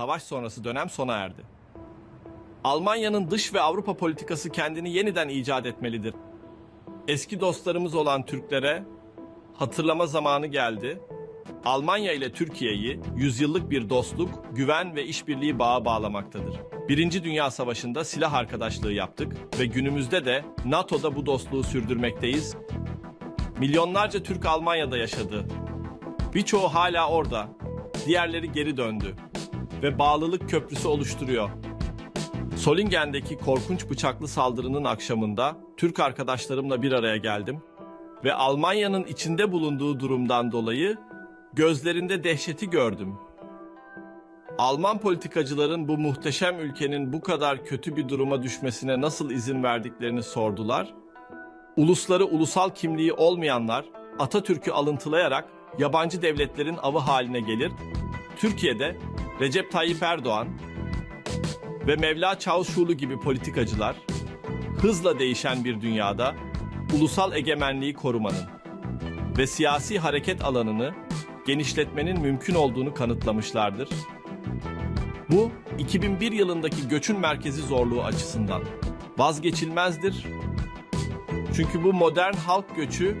savaş sonrası dönem sona erdi. Almanya'nın dış ve Avrupa politikası kendini yeniden icat etmelidir. Eski dostlarımız olan Türklere hatırlama zamanı geldi. Almanya ile Türkiye'yi yüzyıllık bir dostluk, güven ve işbirliği bağı bağlamaktadır. Birinci Dünya Savaşı'nda silah arkadaşlığı yaptık ve günümüzde de NATO'da bu dostluğu sürdürmekteyiz. Milyonlarca Türk Almanya'da yaşadı. Birçoğu hala orada, diğerleri geri döndü ve bağlılık köprüsü oluşturuyor. Solingen'deki korkunç bıçaklı saldırının akşamında Türk arkadaşlarımla bir araya geldim ve Almanya'nın içinde bulunduğu durumdan dolayı gözlerinde dehşeti gördüm. Alman politikacıların bu muhteşem ülkenin bu kadar kötü bir duruma düşmesine nasıl izin verdiklerini sordular. Ulusları ulusal kimliği olmayanlar Atatürk'ü alıntılayarak yabancı devletlerin avı haline gelir. Türkiye'de Recep Tayyip Erdoğan ve Mevla Çavuşoğlu gibi politikacılar hızla değişen bir dünyada ulusal egemenliği korumanın ve siyasi hareket alanını genişletmenin mümkün olduğunu kanıtlamışlardır. Bu 2001 yılındaki göçün merkezi zorluğu açısından vazgeçilmezdir. Çünkü bu modern halk göçü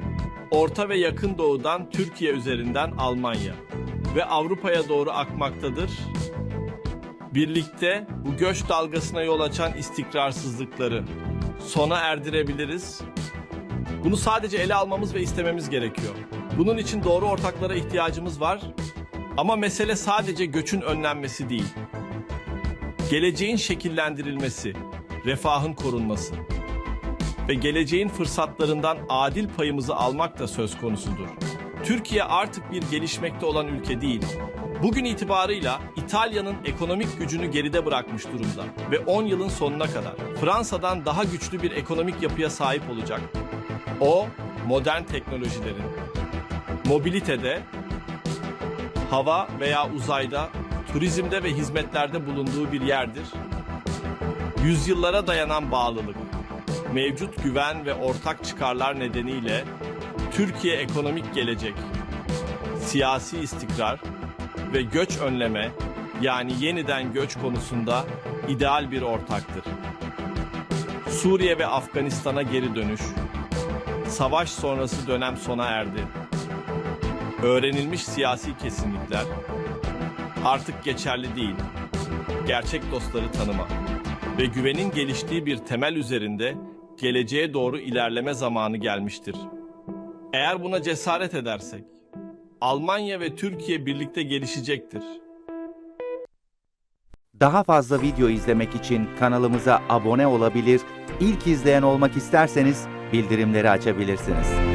Orta ve Yakın Doğu'dan Türkiye üzerinden Almanya ve Avrupa'ya doğru akmaktadır. Birlikte bu göç dalgasına yol açan istikrarsızlıkları sona erdirebiliriz. Bunu sadece ele almamız ve istememiz gerekiyor. Bunun için doğru ortaklara ihtiyacımız var. Ama mesele sadece göçün önlenmesi değil. Geleceğin şekillendirilmesi, refahın korunması ve geleceğin fırsatlarından adil payımızı almak da söz konusudur. Türkiye artık bir gelişmekte olan ülke değil. Bugün itibarıyla İtalya'nın ekonomik gücünü geride bırakmış durumda ve 10 yılın sonuna kadar Fransa'dan daha güçlü bir ekonomik yapıya sahip olacak. O, modern teknolojilerin, mobilitede, hava veya uzayda, turizmde ve hizmetlerde bulunduğu bir yerdir. Yüzyıllara dayanan bağlılık, mevcut güven ve ortak çıkarlar nedeniyle Türkiye ekonomik gelecek, siyasi istikrar ve göç önleme yani yeniden göç konusunda ideal bir ortaktır. Suriye ve Afganistan'a geri dönüş, savaş sonrası dönem sona erdi. Öğrenilmiş siyasi kesinlikler artık geçerli değil. Gerçek dostları tanıma ve güvenin geliştiği bir temel üzerinde geleceğe doğru ilerleme zamanı gelmiştir. Eğer buna cesaret edersek, Almanya ve Türkiye birlikte gelişecektir. Daha fazla video izlemek için kanalımıza abone olabilir, ilk izleyen olmak isterseniz bildirimleri açabilirsiniz.